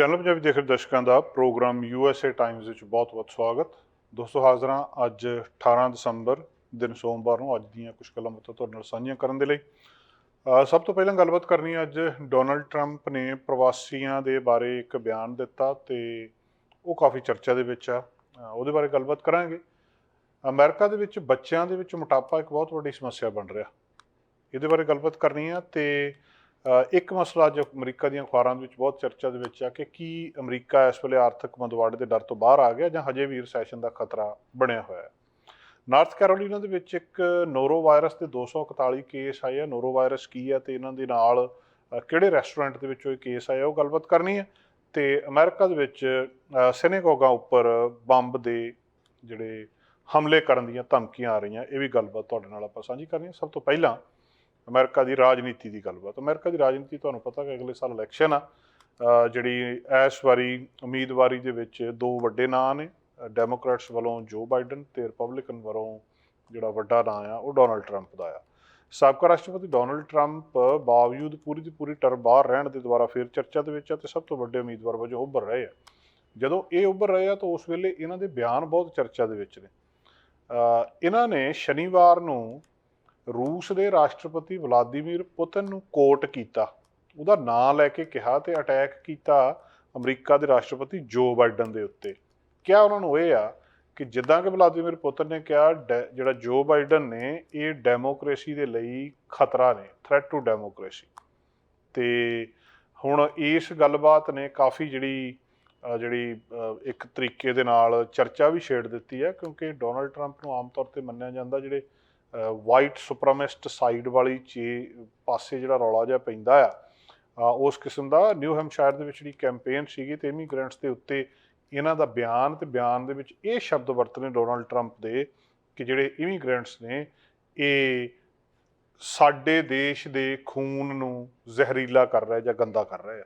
Channel Punjabi ਦੇਖ ਰਹੇ ਦਰਸ਼ਕਾਂ ਦਾ ਪ੍ਰੋਗਰਾਮ USA ਟਾਈਮਜ਼ ਵਿੱਚ ਬਹੁਤ-ਬਹੁਤ ਸਵਾਗਤ। ਦੋਸਤੋ ਹਾਜ਼ਰਾਂ ਅੱਜ 18 ਦਸੰਬਰ ਦਿਨ ਸੋਮਵਾਰ ਨੂੰ ਅੱਜ ਦੀਆਂ ਕੁਝ ਗੱਲਾਂ ਬਾਤਾਂ ਤੁਹਾਡੇ ਨਾਲ ਸਾਂਝੀਆਂ ਕਰਨ ਦੇ ਲਈ। ਸਭ ਤੋਂ ਪਹਿਲਾਂ ਗੱਲਬਾਤ ਕਰਨੀ ਹੈ ਅੱਜ ਡੋਨਲਡ ਟਰੰਪ ਨੇ ਪ੍ਰਵਾਸੀਆਂ ਦੇ ਬਾਰੇ ਇੱਕ ਬਿਆਨ ਦਿੱਤਾ ਤੇ ਉਹ ਕਾਫੀ ਚਰਚਾ ਦੇ ਵਿੱਚ ਆ। ਉਹਦੇ ਬਾਰੇ ਗੱਲਬਾਤ ਕਰਾਂਗੇ। ਅਮਰੀਕਾ ਦੇ ਵਿੱਚ ਬੱਚਿਆਂ ਦੇ ਵਿੱਚ ਮੋਟਾਪਾ ਇੱਕ ਬਹੁਤ ਵੱਡੀ ਸਮੱਸਿਆ ਬਣ ਰਿਹਾ। ਇਹਦੇ ਬਾਰੇ ਗੱਲਬਾਤ ਕਰਨੀ ਆ ਤੇ ਇੱਕ ਮਸਲਾ ਜੋ ਅਮਰੀਕਾ ਦੀਆਂ ਅਖਬਾਰਾਂ ਦੇ ਵਿੱਚ ਬਹੁਤ ਚਰਚਾ ਦੇ ਵਿੱਚ ਆ ਕਿ ਕੀ ਅਮਰੀਕਾ ਇਸ ਵੇਲੇ ਆਰਥਿਕ ਮੰਦਵਾੜੇ ਦੇ ਡਰ ਤੋਂ ਬਾਹਰ ਆ ਗਿਆ ਜਾਂ ਹਜੇ ਵੀ ਰਿਸੈਸ਼ਨ ਦਾ ਖਤਰਾ ਬਣਿਆ ਹੋਇਆ ਹੈ। ਨਾਰਥ ਕੈਰੋਲੀਨਾ ਦੇ ਵਿੱਚ ਇੱਕ ਨੋਰੋ ਵਾਇਰਸ ਦੇ 241 ਕੇਸ ਆਏ ਆ। ਨੋਰੋ ਵਾਇਰਸ ਕੀ ਆ ਤੇ ਇਹਨਾਂ ਦੇ ਨਾਲ ਕਿਹੜੇ ਰੈਸਟੋਰੈਂਟ ਦੇ ਵਿੱਚੋਂ ਇਹ ਕੇਸ ਆਇਆ ਉਹ ਗੱਲਬਾਤ ਕਰਨੀ ਹੈ। ਤੇ ਅਮਰੀਕਾ ਦੇ ਵਿੱਚ ਸਿਨੇਗੋਗਾ ਉੱਪਰ ਬੰਬ ਦੇ ਜਿਹੜੇ ਹਮਲੇ ਕਰਨ ਦੀਆਂ ਧਮਕੀਆਂ ਆ ਰਹੀਆਂ, ਇਹ ਵੀ ਗੱਲਬਾਤ ਤੁਹਾਡੇ ਨਾਲ ਆਪਾਂ ਸਾਂਝੀ ਕਰਨੀ ਹੈ। ਸਭ ਤੋਂ ਪਹਿਲਾਂ ਅਮਰੀਕਾ ਦੀ ਰਾਜਨੀਤੀ ਦੀ ਗੱਲਬਾਤ। ਅਮਰੀਕਾ ਦੀ ਰਾਜਨੀਤੀ ਤੁਹਾਨੂੰ ਪਤਾ ਕਿ ਅਗਲੇ ਸਾਲ ਇਲੈਕਸ਼ਨ ਆ। ਜਿਹੜੀ ਇਸ ਵਾਰੀ ਉਮੀਦਵਾਰੀ ਦੇ ਵਿੱਚ ਦੋ ਵੱਡੇ ਨਾਂ ਨੇ ਡੈਮੋਕ੍ਰੈਟਸ ਵੱਲੋਂ ਜੋ ਬਾਈਡਨ ਤੇ ਰਿਪਬਲਿਕਨ ਵੱਲੋਂ ਜਿਹੜਾ ਵੱਡਾ ਨਾਂ ਆ, ਉਹ ਡੋਨਲਡ ਟਰੰਪ ਦਾ ਆ। ਸਾਬਕਾ ਰਾਸ਼ਟਰਪਤੀ ਡੋਨਲਡ ਟਰੰਪ ਬਾਵਜੂਦ ਪੂਰੀ ਦੀ ਪੂਰੀ ਟਰਮ ਬਾਹਰ ਰਹਿਣ ਦੇ ਦੁਆਰਾ ਫਿਰ ਚਰਚਾ ਦੇ ਵਿੱਚ ਆ ਤੇ ਸਭ ਤੋਂ ਵੱਡੇ ਉਮੀਦਵਾਰ ਵਜੋਂ ਉੱਭਰ ਰਹੇ ਆ। ਜਦੋਂ ਇਹ ਉੱਭਰ ਰਹੇ ਆ ਤਾਂ ਉਸ ਵੇਲੇ ਇਹਨਾਂ ਦੇ ਬਿਆਨ ਬਹੁਤ ਚਰਚਾ ਦੇ ਵਿੱਚ ਨੇ। ਇਹਨਾਂ ਨੇ ਸ਼ਨੀਵਾਰ ਨੂੰ ਰੂਸ ਦੇ ਰਾਸ਼ਟਰਪਤੀ ਵਲਾਦੀਮੀਰ ਪੁਤਿਨ ਨੂੰ ਕੋਟ ਕੀਤਾ। ਉਹਦਾ ਨਾਂ ਲੈ ਕੇ ਕਿਹਾ ਤੇ ਅਟੈਕ ਕੀਤਾ ਅਮਰੀਕਾ ਦੇ ਰਾਸ਼ਟਰਪਤੀ ਜੋ ਬਾਈਡਨ ਦੇ ਉੱਤੇ। ਕਿਹਾ ਉਹਨਾਂ ਨੂੰ ਇਹ ਆ ਕਿ ਜਿੱਦਾਂ ਕਿ ਵਲਾਦੀਮੀਰ ਪੁਤਿਨ ਨੇ ਕਿਹਾ, ਡੈ- ਜਿਹੜਾ ਜੋ ਬਾਈਡਨ ਨੇ, ਇਹ ਡੈਮੋਕ੍ਰੇਸੀ ਦੇ ਲਈ ਖਤਰਾ ਨੇ ਥ੍ਰੈਟ ਟੂ ਡੈਮੋਕ੍ਰੇਸੀ ਤੇ ਹੁਣ ਇਸ ਗੱਲਬਾਤ ਨੇ ਕਾਫੀ ਜਿਹੜੀ ਜਿਹੜੀ ਇੱਕ ਤਰੀਕੇ ਦੇ ਨਾਲ ਚਰਚਾ ਵੀ ਛੇੜ ਦਿੱਤੀ ਹੈ, ਕਿਉਂਕਿ ਡੋਨਲਡ ਟਰੰਪ ਨੂੰ ਆਮ ਤੌਰ ਤੇ ਮੰਨਿਆ ਜਾਂਦਾ ਜਿਹੜੇ ਵਾਈਟ ਸੁਪਰਮਿਸਟ ਸਾਈਡ ਵਾਲੀ ਚੇ, ਪਾਸੇ ਜਿਹੜਾ ਰੌਲਾ ਜਿਹਾ ਪੈਂਦਾ ਆ ਉਸ ਕਿਸਮ ਦਾ ਨਿਊ ਹੈਮਸ਼ਾਇਰ ਦੇ ਵਿੱਚ ਜਿਹੜੀ ਕੈਂਪੇਨ ਸੀਗੀ ਤੇ ਇਮੀਗ੍ਰੈਂਟਸ ਦੇ ਉੱਤੇ ਇਹਨਾਂ ਦਾ ਬਿਆਨ ਤੇ ਬਿਆਨ ਦੇ ਵਿੱਚ ਇਹ ਸ਼ਬਦ ਵਰਤਨੇ ਡੋਨਲਡ ਟਰੰਪ ਦੇ ਕਿ ਜਿਹੜੇ ਇਮੀਗ੍ਰੈਂਟਸ ਨੇ, ਇਹ ਸਾਡੇ ਦੇਸ਼ ਦੇ ਖੂਨ ਨੂੰ ਜ਼ਹਿਰੀਲਾ ਕਰ ਰਿਹਾ ਜਾਂ ਗੰਦਾ ਕਰ ਰਿਹਾ ਹੈ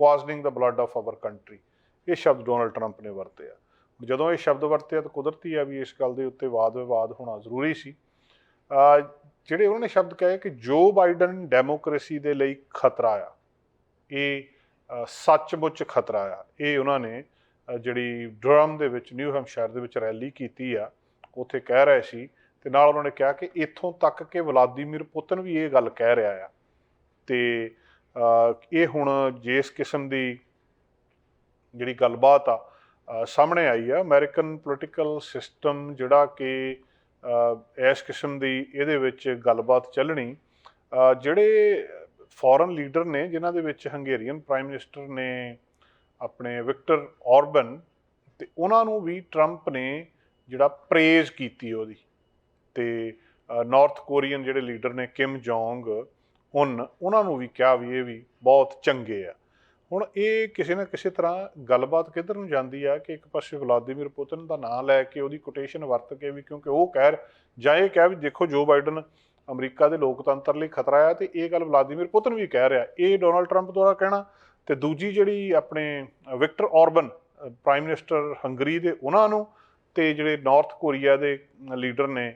ਪੋਇਜ਼ਨਿੰਗ ਦਾ ਬਲੱਡ ਆਫ ਆਵਰ ਕੰਟਰੀ ਇਹ ਸ਼ਬਦ ਡੋਨਲਡ ਟਰੰਪ ਨੇ ਵਰਤਿਆ ਜਦੋਂ ਇਹ ਸ਼ਬਦ ਵਰਤਿਆ ਤਾਂ ਕੁਦਰਤੀ ਆ ਵੀ ਇਸ ਗੱਲ ਦੇ ਉੱਤੇ ਵਾਦ ਵਿਵਾਦ ਹੋਣਾ ਜ਼ਰੂਰੀ ਸੀ। ਜਿਹੜੇ ਉਹਨਾਂ ਨੇ ਸ਼ਬਦ ਕਹੇ ਕਿ ਜੋ ਬਾਈਡਨ ਡੈਮੋਕ੍ਰੇਸੀ ਦੇ ਲਈ ਖਤਰਾ ਆ, ਇਹ ਸੱਚਮੁੱਚ ਖਤਰਾ ਆ। ਇਹ ਉਹਨਾਂ ਨੇ ਜਿਹੜੀ ਡਰਮ ਦੇ ਵਿੱਚ, ਨਿਊ ਹੈਮਸ਼ਾਇਰ ਦੇ ਵਿੱਚ ਰੈਲੀ ਕੀਤੀ ਆ, ਉੱਥੇ ਕਹਿ ਰਹੇ ਸੀ ਤੇ ਨਾਲ ਉਹਨਾਂ ਨੇ ਕਿਹਾ ਕਿ ਇੱਥੋਂ ਤੱਕ ਕਿ ਵਲਾਦੀਮੀਰ ਪੁਤਨ ਵੀ ਇਹ ਗੱਲ ਕਹਿ ਰਿਹਾ ਆ। ਤੇ ਇਹ ਹੁਣ ਜਿਸ ਕਿਸਮ ਦੀ ਜਿਹੜੀ ਗੱਲਬਾਤ ਆ ਸਾਹਮਣੇ ਆਈ ਆ, ਅਮਰੀਕਨ ਪੋਲੀਟੀਕਲ ਸਿਸਟਮ ਜਿਹੜਾ ਕਿ ਇਸ ਕਿਸਮ ਦੀ ਇਹਦੇ ਵਿੱਚ ਗੱਲਬਾਤ ਚੱਲਣੀ। ਜਿਹੜੇ ਫੋਰਨ ਲੀਡਰ ਨੇ, ਜਿਨ੍ਹਾਂ ਦੇ ਵਿੱਚ ਹੰਗੇਰੀਅਨ ਪ੍ਰਾਈਮ ਮਿਨਿਸਟਰ ਨੇ ਆਪਣੇ ਵਿਕਟਰ ਔਰਬਨ ਤੇ ਉਹਨਾਂ ਨੂੰ ਵੀ ਟਰੰਪ ਨੇ ਜਿਹੜਾ ਪ੍ਰੇਜ਼ ਕੀਤੀ ਉਹਦੀ ਤੇ ਨਾਰਥ ਕੋਰੀਅਨ ਜਿਹੜੇ ਲੀਡਰ ਨੇ ਕਿਮ ਜੋਂਗ ਉਨ ਉਹਨਾਂ ਨੂੰ ਵੀ ਕਿਹਾ ਵੀ ਇਹ ਵੀ ਬਹੁਤ ਚੰਗੇ ਆ। ਹੁਣ ਇਹ ਕਿਸੇ ਨਾ ਕਿਸੇ ਤਰ੍ਹਾਂ ਗੱਲਬਾਤ ਕਿੱਧਰ ਨੂੰ ਜਾਂਦੀ ਆ ਕਿ ਇੱਕ ਪਾਸੇ ਵਲਾਦੀਮੀਰ ਪੁਤਿਨ ਦਾ ਨਾਮ ਲੈ ਕੇ ਉਹਦੀ ਕੋਟੇਸ਼ਨ ਵਰਤ ਕੇ ਵੀ ਕਿਉਂਕਿ ਉਹ ਕਹਿ ਜਾਂ ਇਹ ਕਹਿ ਵੀ ਦੇਖੋ ਜੋ ਬਾਈਡਨ ਅਮਰੀਕਾ ਦੇ ਲੋਕਤੰਤਰ ਲਈ ਖਤਰਾ ਆ ਤੇ ਇਹ ਗੱਲ ਵਲਾਦੀਮੀਰ ਪੁਤਿਨ ਵੀ ਕਹਿ ਰਿਹਾ। ਇਹ ਡੋਨਲਡ ਟਰੰਪ ਦੁਆਰਾ ਕਹਿਣਾ ਤੇ ਦੂਜੀ ਜਿਹੜੀ ਆਪਣੇ Victor Orban prime minister Hungary ਦੇ ਉਹਨਾਂ ਨੂੰ ਤੇ ਜਿਹੜੇ ਨਾਰਥ ਕੋਰੀਆ ਦੇ ਲੀਡਰ ਨੇ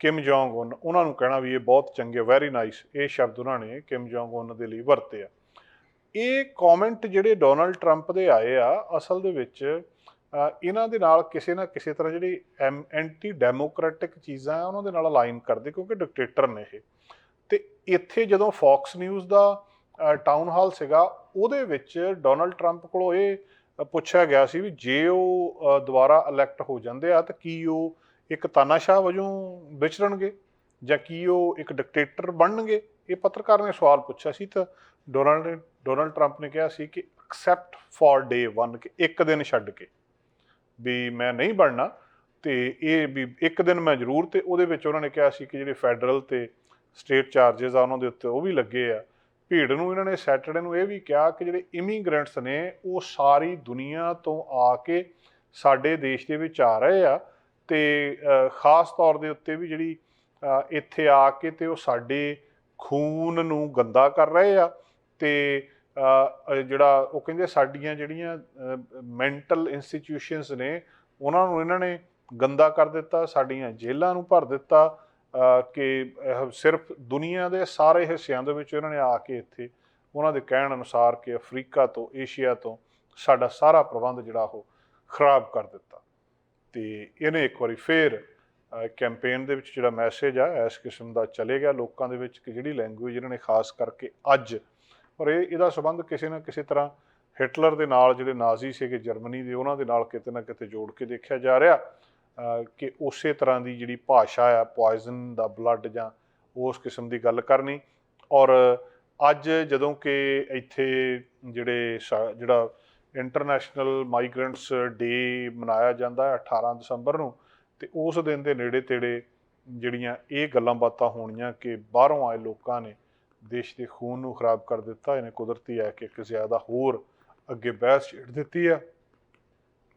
ਕਿਮ ਜੋਂਗ ਉਨ ਉਹਨਾਂ ਨੂੰ ਕਹਿਣਾ ਵੀ ਇਹ ਬਹੁਤ ਚੰਗੇ ਵੈਰੀ ਨਾਈਸ ਇਹ ਸ਼ਬਦ ਉਹਨਾਂ ਨੇ ਕਿਮ ਜੋਂਗ ਉਨ ਦੇ ਲਈ ਵਰਤੇ ਆ। ਇਹ ਕਮੈਂਟ ਜਿਹੜੇ ਡੋਨਲਡ ਟਰੰਪ ਦੇ ਆਏ ਆ, ਅਸਲ ਦੇ ਵਿੱਚ ਇਹਨਾਂ ਦੇ ਨਾਲ ਕਿਸੇ ਨਾ ਕਿਸੇ ਤਰ੍ਹਾਂ ਜਿਹੜੀ ਐਂਟੀ ਡੈਮੋਕ੍ਰੈਟਿਕ ਚੀਜ਼ਾਂ ਆ, ਉਹਨਾਂ ਦੇ ਨਾਲ ਅਲਾਈਨ ਕਰਦੇ ਕਿਉਂਕਿ ਡਿਕਟੇਟਰ ਨੇ ਇਹ। ਤੇ ਇੱਥੇ ਜਦੋਂ ਫੌਕਸ ਨਿਊਜ਼ ਦਾ ਟਾਊਨ ਹਾਲ ਸੀਗਾ, ਉਹਦੇ ਵਿੱਚ ਡੋਨਲਡ ਟਰੰਪ ਕੋਲੋਂ ਇਹ ਪੁੱਛਿਆ ਗਿਆ ਸੀ ਵੀ ਜੇ ਉਹ ਦੁਬਾਰਾ ਇਲੈਕਟ ਹੋ ਜਾਂਦੇ ਆ, ਤਾਂ ਕੀ ਉਹ ਇੱਕ ਤਾਨਾਸ਼ਾਹ ਵਜੋਂ ਵਿਚਰਨਗੇ ਜਾਂ ਕੀ ਉਹ ਇੱਕ ਡਿਕਟੇਟਰ ਬਣਨਗੇ? ਇਹ ਪੱਤਰਕਾਰ ਨੇ ਸਵਾਲ ਪੁੱਛਿਆ ਸੀ ਤਾਂ ਡੋਨਾਲਡ ਡੋਨਲਡ ਟਰੰਪ ਨੇ ਕਿਹਾ ਸੀ ਕਿ ਐਕਸੈਪਟ ਫॉर ਡੇ 1 ਕਿ ਇੱਕ ਦਿਨ ਛੱਡ ਕੇ ਵੀ ਮੈਂ ਨਹੀਂ ਬਣਨਾ ਤੇ ਇਹ ਵੀ ਇੱਕ ਦਿਨ ਮੈਂ ਜ਼ਰੂਰ ਤੇ ਉਹਦੇ ਵਿੱਚ ਉਹਨਾਂ ਨੇ ਕਿਹਾ ਸੀ ਕਿ ਜਿਹੜੇ ਫੈਡਰਲ ਤੇ ਸਟੇਟ ਚਾਰजेस ਆ ਉਹਨਾਂ ਦੇ ਉੱਤੇ ਉਹ ਵੀ ਲੱਗੇ ਆ। ਭੀੜ ਨੂੰ ਇਹਨਾਂ ਨੇ ਸੈਟਰਡੇ ਨੂੰ ਇਹ ਵੀ ਕਿਹਾ ਕਿ ਜਿਹੜੇ ਇਮੀਗ੍ਰੈਂਟਸ ਨੇ ਉਹ ਸਾਰੀ ਦੁਨੀਆ ਤੋਂ ਆ ਕੇ ਸਾਡੇ ਦੇਸ਼ ਦੇ ਵਿੱਚ ਆ ਰਹੇ ਆ ਤੇ ਖਾਸ ਤੌਰ ਦੇ ਉੱਤੇ ਵੀ ਜਿਹੜੀ ਇੱਥੇ ਆ ਕੇ ਤੇ ਉਹ ਸਾਡੇ ਖੂਨ ਨੂੰ ਗੰਦਾ ਕਰ ਰਹੇ ਆ। ਤੇ ਜਿਹੜਾ ਉਹ ਕਹਿੰਦੇ ਸਾਡੀਆਂ ਜਿਹੜੀਆਂ ਮੈਂਟਲ ਇੰਸਟੀਟਿਊਸ਼ਨਸ ਨੇ, ਉਹਨਾਂ ਨੂੰ ਇਹਨਾਂ ਨੇ ਗੰਦਾ ਕਰ ਦਿੱਤਾ, ਸਾਡੀਆਂ ਜੇਲ੍ਹਾਂ ਨੂੰ ਭਰ ਦਿੱਤਾ ਕਿ ਸਿਰਫ ਦੁਨੀਆ ਦੇ ਸਾਰੇ ਹਿੱਸਿਆਂ ਦੇ ਵਿੱਚ ਇਹਨਾਂ ਨੇ ਆ ਕੇ ਇੱਥੇ ਉਹਨਾਂ ਦੇ ਕਹਿਣ ਅਨੁਸਾਰ ਕਿ ਅਫਰੀਕਾ ਤੋਂ, ਏਸ਼ੀਆ ਤੋਂ ਸਾਡਾ ਸਾਰਾ ਪ੍ਰਬੰਧ ਜਿਹੜਾ ਉਹ ਖਰਾਬ ਕਰ ਦਿੱਤਾ। ਤੇ ਇਹਨੇ ਇੱਕ ਵਾਰੀ ਫੇਰ ਕੈਂਪੇਨ ਦੇ ਵਿੱਚ ਜਿਹੜਾ ਮੈਸੇਜ ਆ, ਇਸ ਕਿਸਮ ਦਾ ਚਲੇ ਗਿਆ ਲੋਕਾਂ ਦੇ ਵਿੱਚ ਕਿ ਜਿਹੜੀ ਲੈਂਗੁਏਜ ਇਹਨਾਂ ਨੇ ਖਾਸ ਕਰਕੇ ਅੱਜ ਪਰ ਇਹ, ਇਹਦਾ ਸਬੰਧ ਕਿਸੇ ਨਾ ਕਿਸੇ ਤਰ੍ਹਾਂ ਹਿਟਲਰ ਦੇ ਨਾਲ, ਜਿਹੜੇ ਨਾਜ਼ੀ ਸੀਗੇ ਜਰਮਨੀ ਦੇ, ਉਹਨਾਂ ਦੇ ਨਾਲ ਕਿਤੇ ਨਾ ਕਿਤੇ ਜੋੜ ਕੇ ਦੇਖਿਆ ਜਾ ਰਿਹਾ ਕਿ ਉਸੇ ਤਰ੍ਹਾਂ ਦੀ ਜਿਹੜੀ ਭਾਸ਼ਾ ਆ ਪੋਇਜ਼ਨ ਦਾ ਬਲੱਡ ਜਾਂ ਉਸ ਕਿਸਮ ਦੀ ਗੱਲ ਕਰਨੀ। ਔਰ ਅੱਜ ਜਦੋਂ ਕਿ ਇੱਥੇ ਜਿਹੜੇ ਸਾ- ਜਿਹੜਾ ਇੰਟਰਨੈਸ਼ਨਲ ਮਾਈਗ੍ਰੈਂਟਸ ਡੇ ਮਨਾਇਆ ਜਾਂਦਾ ਹੈ 18 ਦਸੰਬਰ ਨੂੰ, ਤੇ ਉਸ ਦਿਨ ਦੇ ਨੇੜੇ ਤੇੜੇ ਜਿਹੜੀਆਂ ਇਹ ਗੱਲਾਂ ਬਾਤਾਂ ਹੋਣੀਆਂ ਕਿ ਬਾਹਰੋਂ ਆਏ ਲੋਕਾਂ ਨੇ ਦੇਸ਼ ਦੇ ਖੂਨ ਨੂੰ ਖਰਾਬ ਕਰ ਦਿੱਤਾ, ਇਹਨੇ ਕੁਦਰਤੀ ਹੈ ਕਿ ਇੱਕ ਜ਼ਿਆਦਾ ਹੋਰ ਅੱਗੇ ਬਹਿਸ ਛੇੜ ਦਿੱਤੀ ਆ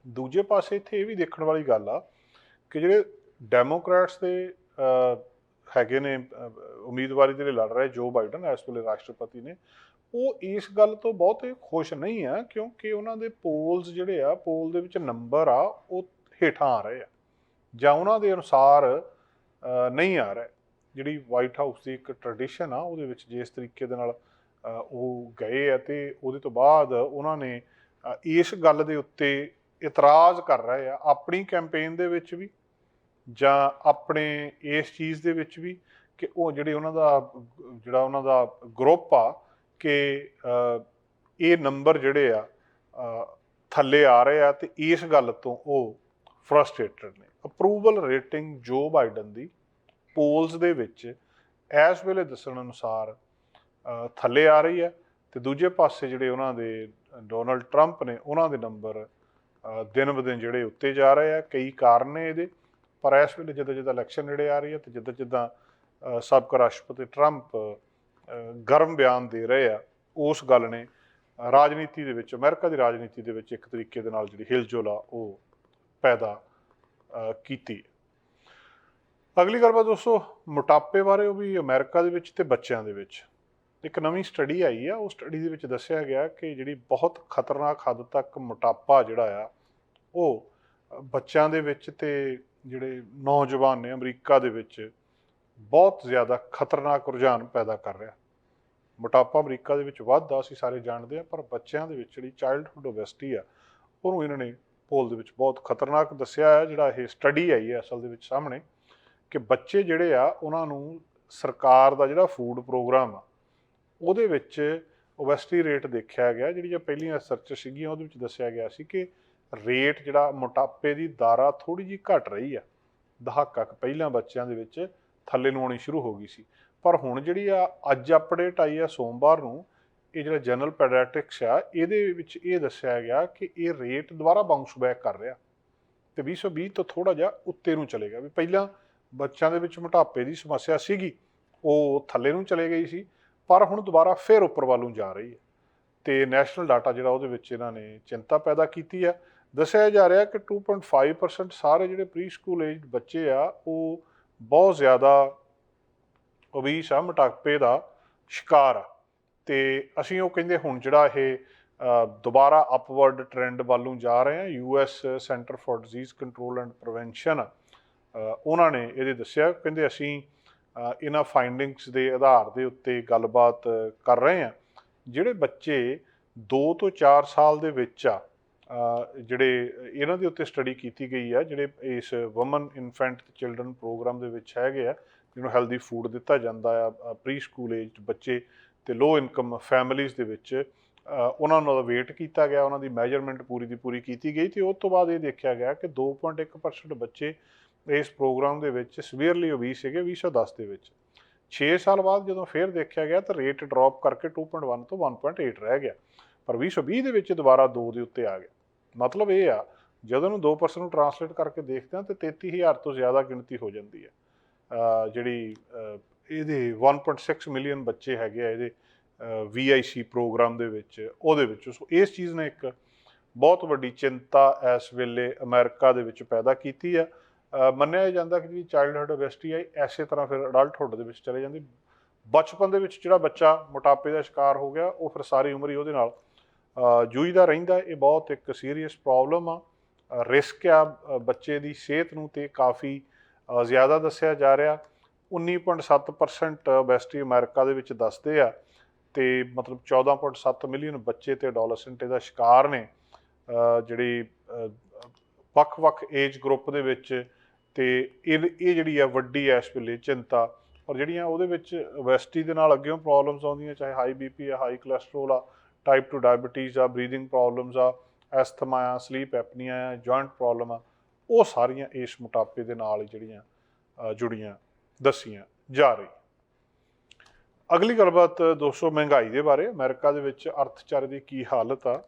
ਦੂਜੇ ਪਾਸੇ ਇੱਥੇ ਇਹ ਵੀ ਦੇਖਣ ਵਾਲੀ ਗੱਲ ਆ ਕਿ ਜਿਹੜੇ ਡੈਮੋਕ੍ਰੈਟਸ ਦੇ ਹੈਗੇ ਨੇ ਉਮੀਦਵਾਰੀ ਦੇ ਲਈ ਲੜ ਰਹੇ ਜੋ ਬਾਈਡਨ ਇਸ ਵੇਲੇ ਰਾਸ਼ਟਰਪਤੀ ਨੇ, ਉਹ ਇਸ ਗੱਲ ਤੋਂ ਬਹੁਤੇ ਖੁਸ਼ ਨਹੀਂ ਆ ਕਿਉਂਕਿ ਉਹਨਾਂ ਦੇ ਪੋਲਸ ਜਿਹੜੇ ਆ ਪੋਲ ਦੇ ਵਿੱਚ ਨੰਬਰ ਆ, ਉਹ ਹੇਠਾਂ ਆ ਰਹੇ ਆ ਜਾਂ ਉਹਨਾਂ ਦੇ ਅਨੁਸਾਰ ਨਹੀਂ ਆ ਰਹੇ। ਜਿਹੜੀ ਵਾਈਟ ਹਾਊਸ ਦੀ ਇੱਕ ਟ੍ਰੈਡੀਸ਼ਨ ਆ, ਉਹਦੇ ਵਿੱਚ ਜਿਸ ਤਰੀਕੇ ਦੇ ਨਾਲ ਉਹ ਗਏ ਆ ਤੇ ਉਹਦੇ ਤੋਂ ਬਾਅਦ ਉਹਨਾਂ ਨੇ ਇਸ ਗੱਲ ਦੇ ਉੱਤੇ ਇਤਰਾਜ਼ ਕਰ ਰਹੇ ਆ ਆਪਣੀ ਕੈਂਪੇਨ ਦੇ ਵਿੱਚ ਵੀ ਜਾਂ ਆਪਣੇ ਇਸ ਚੀਜ਼ ਦੇ ਵਿੱਚ ਵੀ ਕਿ ਉਹ ਜਿਹੜੇ ਉਹਨਾਂ ਦਾ, ਜਿਹੜਾ ਉਹਨਾਂ ਦਾ ਗਰੁੱਪ ਆ ਕਿ ਇਹ ਨੰਬਰ ਜਿਹੜੇ ਆ ਥੱਲੇ ਆ ਰਹੇ ਆ ਤੇ ਇਸ ਗੱਲ ਤੋਂ ਉਹ ਫਰਸਟ੍ਰੇਟਡ ਨੇ। ਅਪਰੂਵਲ ਰੇਟਿੰਗ ਜੋ ਬਾਈਡਨ ਦੀ ਪੋਲਸ ਦੇ ਵਿੱਚ ਇਸ ਵੇਲੇ ਦੱਸਣ ਅਨੁਸਾਰ ਥੱਲੇ ਆ ਰਹੀ ਹੈ ਤੇ ਦੂਜੇ ਪਾਸੇ ਜਿਹੜੇ ਉਹਨਾਂ ਦੇ ਡੋਨਲਡ ਟਰੰਪ ਨੇ ਉਹਨਾਂ ਦੇ ਨੰਬਰ ਦਿਨ ਬ ਦਿਨ ਜਿਹੜੇ ਉੱਤੇ ਜਾ ਰਹੇ ਆ, ਕਈ ਕਾਰਨ ਨੇ ਇਹਦੇ, ਪਰ ਇਸ ਵੇਲੇ ਜਦੋਂ ਜਦੋਂ ਇਲੈਕਸ਼ਨ ਨੇੜੇ ਆ ਰਹੀ ਹੈ ਤੇ ਜਿੱਦਾਂ ਜਿੱਦਾਂ ਸਾਬਕਾ ਰਾਸ਼ਟਰਪਤੀ ਟਰੰਪ ਗਰਮ ਬਿਆਨ ਦੇ ਰਹੇ ਆ, ਉਸ ਗੱਲ ਨੇ ਰਾਜਨੀਤੀ ਦੇ ਵਿੱਚ, ਅਮਰੀਕਾ ਦੀ ਰਾਜਨੀਤੀ ਦੇ ਵਿੱਚ ਇੱਕ ਤਰੀਕੇ ਦੇ ਨਾਲ ਜਿਹੜੀ ਹਿਲਜੁਲ ਆ ਉਹ ਪੈਦਾ ਕੀਤੀ। ਅਗਲੀ ਗੱਲਬਾਤ ਦੋਸਤੋ, ਮੋਟਾਪੇ ਬਾਰੇ ਉਹ ਵੀ ਅਮਰੀਕਾ ਦੇ ਵਿੱਚ ਤੇ ਬੱਚਿਆਂ ਦੇ ਵਿੱਚ। ਇੱਕ ਨਵੀਂ ਸਟੱਡੀ ਆਈ ਆ, ਉਹ ਸਟੱਡੀ ਦੇ ਵਿੱਚ ਦੱਸਿਆ ਗਿਆ ਕਿ ਜਿਹੜੀ ਬਹੁਤ ਖਤਰਨਾਕ ਹੱਦ ਤੱਕ ਮੋਟਾਪਾ ਜਿਹੜਾ ਆ, ਉਹ ਬੱਚਿਆਂ ਦੇ ਵਿੱਚ ਤੇ ਜਿਹੜੇ ਨੌਜਵਾਨ ਨੇ ਅਮਰੀਕਾ ਦੇ ਵਿੱਚ ਬਹੁਤ ਜ਼ਿਆਦਾ ਖਤਰਨਾਕ ਰੁਝਾਨ ਪੈਦਾ ਕਰ ਰਿਹਾ। ਮੋਟਾਪਾ ਅਮਰੀਕਾ ਦੇ ਵਿੱਚ ਵੱਧਦਾ, ਅਸੀਂ ਸਾਰੇ ਜਾਣਦੇ ਆ ਪਰ ਬੱਚਿਆਂ ਦੇ ਵਿੱਚ ਜਿਹੜੀ ਚਾਈਲਡਹੂਡ ਓਬੈਸਿਟੀ ਆ, ਉਹਨੂੰ ਇਹਨਾਂ ਨੇ ਪੋਲ ਦੇ ਵਿੱਚ ਬਹੁਤ ਖਤਰਨਾਕ ਦੱਸਿਆ ਆ, ਜਿਹੜਾ ਇਹ ਸਟੱਡੀ ਆਈ ਹੈ ਅਸਲ ਦੇ ਵਿੱਚ ਸਾਹਮਣੇ। ਕਿ ਬੱਚੇ ਜਿਹੜੇ ਆ, ਉਹਨਾਂ ਨੂੰ ਸਰਕਾਰ ਦਾ ਜਿਹੜਾ ਫੂਡ ਪ੍ਰੋਗਰਾਮ ਆ, ਉਹਦੇ ਵਿੱਚ ਓਬੈਸਿਟੀ ਰੇਟ ਦੇਖਿਆ ਗਿਆ ਜਿਹੜੀਆਂ ਪਹਿਲੀਆਂ ਰਿਸਰਚ ਸੀਗੀਆਂ, ਉਹਦੇ ਵਿੱਚ ਦੱਸਿਆ ਗਿਆ ਸੀ ਕਿ ਰੇਟ ਜਿਹੜਾ ਮੋਟਾਪੇ ਦੀ ਦਾਰਾ ਥੋੜੀ ਜਿਹੀ ਘਟ ਰਹੀ ਆ। ਦਹਾਕਾ ਕੁ ਪਹਿਲਾਂ ਬੱਚਿਆਂ ਦੇ ਵਿੱਚ ਥੱਲੇ ਨੂੰ ਆਉਣੀ ਸ਼ੁਰੂ ਹੋ ਗਈ ਸੀ। ਪਰ ਹੁਣ ਜਿਹੜੀ ਆ, ਅੱਜ ਅਪਡੇਟ ਆਈ ਆ ਸੋਮਵਾਰ ਨੂੰ, ਇਹ ਜਿਹੜਾ ਜਨਰਲ ਪੈਡੀਆਟ੍ਰਿਕਸ ਆ, ਇਹਦੇ ਵਿੱਚ ਇਹ ਦੱਸਿਆ ਗਿਆ ਕਿ ਇਹ ਰੇਟ ਦੁਬਾਰਾ ਬਾਉਂਸ ਬੈਕ ਕਰ ਰਿਹਾ। ਤੇ 2020 ਤੋਂ ਥੋੜਾ ਜਿਹਾ ਉੱਤੇ ਨੂੰ ਚਲੇਗਾ ਵੀ ਪਹਿਲਾਂ ਬੱਚਿਆਂ ਦੇ ਵਿੱਚ ਮੋਟਾਪੇ ਦੀ ਸਮੱਸਿਆ ਸੀਗੀ, ਉਹ ਥੱਲੇ ਨੂੰ ਚਲੇ ਗਈ ਸੀ, ਪਰ ਹੁਣ ਦੁਬਾਰਾ ਫੇਰ ਉੱਪਰ ਵੱਲ ਨੂੰ ਜਾ ਰਹੀ ਹੈ। ਤੇ ਨੈਸ਼ਨਲ ਡਾਟਾ ਜਿਹੜਾ ਉਹਦੇ ਵਿੱਚ ਇਹਨਾਂ ਨੇ ਚਿੰਤਾ ਪੈਦਾ ਕੀਤੀ ਹੈ। ਦੱਸਿਆ ਜਾ ਰਿਹਾ ਕਿ 2.5% ਸਾਰੇ ਜਿਹੜੇ ਪ੍ਰੀ ਸਕੂਲ ਏਜ ਬੱਚੇ ਆ, ਉਹ ਬਹੁਤ ਜ਼ਿਆਦਾ ਓਬੀਸ ਆ, ਮੋਟਾਪੇ ਦਾ ਸ਼ਿਕਾਰ ਆ। ਤੇ ਅਸੀਂ ਉਹ ਕਹਿੰਦੇ ਹੁਣ ਜਿਹੜਾ ਇਹ ਦੁਬਾਰਾ ਅਪਵਰਡ ਟ੍ਰੈਂਡ ਵੱਲ ਨੂੰ ਜਾ ਰਹੇ ਆ US centre for disease control and prevention ਉਹਨਾਂ ਨੇ ਇਹਦੇ ਦੱਸਿਆ, ਕਹਿੰਦੇ ਅਸੀਂ ਇਹਨਾਂ ਫਾਈਂਡਿੰਗਸ ਦੇ ਆਧਾਰ ਦੇ ਉੱਤੇ ਗੱਲਬਾਤ ਕਰ ਰਹੇ ਹਾਂ। ਜਿਹੜੇ ਬੱਚੇ 2 ਤੋਂ 4 ਸਾਲ ਦੇ ਵਿੱਚ ਆ ਜਿਹੜੇ ਇਹਨਾਂ ਦੇ ਉੱਤੇ ਸਟੱਡੀ ਕੀਤੀ ਗਈ ਆ, ਜਿਹੜੇ ਇਸ ਔਮਨ ਇਨਫੈਂਟ ਤੇ ਚਿਲਡਰਨ ਪ੍ਰੋਗਰਾਮ ਦੇ ਵਿੱਚ ਹੈਗੇ ਆ, ਜਿਹਨੂੰ ਹੈਲਦੀ ਫੂਡ ਦਿੱਤਾ ਜਾਂਦਾ ਆ ਪ੍ਰੀ ਸਕੂਲ ਏਜ ਬੱਚੇ ਤੇ ਲੋ ਇਨਕਮ ਫੈਮਿਲੀਜ਼ ਦੇ ਵਿੱਚ ਉਹਨਾਂ ਨੂੰ ਵੇਟ ਕੀਤਾ ਗਿਆ, ਉਹਨਾਂ ਦੀ ਮੈਜਰਮੈਂਟ ਪੂਰੀ ਦੀ ਪੂਰੀ ਕੀਤੀ ਗਈ ਤੇ ਉਸ ਤੋਂ ਬਾਅਦ ਇਹ ਦੇਖਿਆ ਗਿਆ ਕਿ 2.1% ਬੱਚੇ ਇਸ ਪ੍ਰੋਗਰਾਮ ਦੇ ਵਿੱਚ ਸਵੀਅਰਲੀ ਓਬੀਸ ਸੀਗੇ 2010 ਦੇ ਵਿੱਚ। 6 ਸਾਲ ਬਾਅਦ ਜਦੋਂ ਫੇਰ ਦੇਖਿਆ ਗਿਆ ਤਾਂ ਰੇਟ ਡ੍ਰੌਪ ਕਰਕੇ 2.1 ਤੋਂ 1.8 ਰਹਿ ਗਿਆ। ਪਰ 2020 ਦੇ ਵਿੱਚ ਦੁਬਾਰਾ 2 ਦੇ ਉੱਤੇ ਆ ਗਿਆ। ਮਤਲਬ ਇਹ ਆ, ਜਦੋਂ ਨੂੰ 2% ਨੂੰ ਟਰਾਂਸਲੇਟ ਕਰਕੇ ਦੇਖਦੇ ਹਾਂ ਤੇ 33000 ਤੋਂ ਜ਼ਿਆਦਾ ਗਿਣਤੀ ਹੋ ਜਾਂਦੀ ਹੈ। ਅਹ ਜਿਹੜੀ, ਅਹ ਇਹਦੇ 1.6 ਮਿਲੀਅਨ ਬੱਚੇ ਹੈਗੇ ਆ ਇਹਦੇ VIC ਪ੍ਰੋਗਰਾਮ ਦੇ ਵਿੱਚ, ਉਹਦੇ ਵਿੱਚ। ਸੋ ਇਸ ਚੀਜ਼ ਨੇ ਇੱਕ ਬਹੁਤ ਵੱਡੀ ਚਿੰਤਾ ਇਸ ਵੇਲੇ ਅਮਰੀਕਾ ਦੇ ਵਿੱਚ ਪੈਦਾ ਕੀਤੀ ਆ ਮੰਨਿਆ ਜਾਂਦਾ ਕਿ ਜਿਹੜੀ ਚਾਈਲਡਹੁੱਡ ਓਬੈਸਿਟੀ ਹੈ ਐਸੇ ਤਰ੍ਹਾਂ ਫਿਰ ਅਡਲਟਹੁੱਡ ਦੇ ਵਿੱਚ ਚਲੇ ਜਾਂਦੀ। ਬਚਪਨ ਦੇ ਵਿੱਚ ਜਿਹੜਾ ਬੱਚਾ ਮੋਟਾਪੇ ਦਾ ਸ਼ਿਕਾਰ ਹੋ ਗਿਆ ਉਹ ਫਿਰ ਸਾਰੀ ਉਮਰ ਹੀ ਉਹਦੇ ਨਾਲ ਅਹ ਜੂਝਦਾ ਰਹਿੰਦਾ ਇਹ ਬਹੁਤ ਇੱਕ ਸੀਰੀਅਸ ਪ੍ਰੋਬਲਮ ਆ। ਰਿਸਕ ਆ ਬੱਚੇ ਦੀ ਸਿਹਤ ਨੂੰ ਤੇ ਕਾਫੀ ਜ਼ਿਆਦਾ ਦੱਸਿਆ ਜਾ ਰਿਹਾ। 19.7% ਓਬੈਸਿਟੀ ਅਮਰੀਕਾ ਦੇ ਵਿੱਚ ਦੱਸਦੇ ਆ। ਤੇ ਮਤਲਬ 14.7 ਮਿਲੀਅਨ ਬੱਚੇ ਤੇ ਐਡੋਲੈਸੈਂਟ ਇਹਦਾ ਸ਼ਿਕਾਰ ਨੇ। ਅ, ਜਿਹੜੀ ਵੱਖ-ਵੱਖ ਏਜ ਗਰੁੱਪ ਦੇ ਵਿੱਚ ਤੇ ਇਹ ਇਹ ਜਿਹੜੀ ਆ ਵੱਡੀ ਇਸ ਵੇਲੇ ਚਿੰਤਾ। ਔਰ ਜਿਹੜੀਆਂ ਉਹਦੇ ਵਿੱਚ ਵੈਸਟੀ ਦੇ ਨਾਲ ਅੱਗੇੋਂ ਪ੍ਰੋਬਲਮਸ ਆਉਂਦੀਆਂ, ਚਾਹੇ ਹਾਈ ਬੀਪੀ ਆ ਹਾਈ ਕੋਲੇਸਟ੍ਰੋਲ ਆ ਟਾਈਪ 2 ਡਾਇਬੀਟੀਜ਼ ਆ ਬਰੀਥਿੰਗ ਪ੍ਰੋਬਲਮਸ ਆ ਐਸਥਮਾ ਆ ਸਲੀਪ ਐਪਨੀਆ ਆ ਜੁਆਇੰਟ ਪ੍ਰੋਬਲਮ ਆ, ਉਹ ਸਾਰੀਆਂ ਇਸ ਮੋਟਾਪੇ ਦੇ ਨਾਲ ਜਿਹੜੀਆਂ ਜੁੜੀਆਂ, ਦੱਸੀਆਂ ਜਾ ਰਹੀ ਅਗਲੀ ਗੱਲਬਾਤ ਦੋਸਤੋ ਮਹਿੰਗਾਈ ਦੇ ਬਾਰੇ, ਅਮਰੀਕਾ ਦੇ ਵਿੱਚ ਅਰਥਚਾਰੇ ਦੀ ਕੀ ਹਾਲਤ ਆ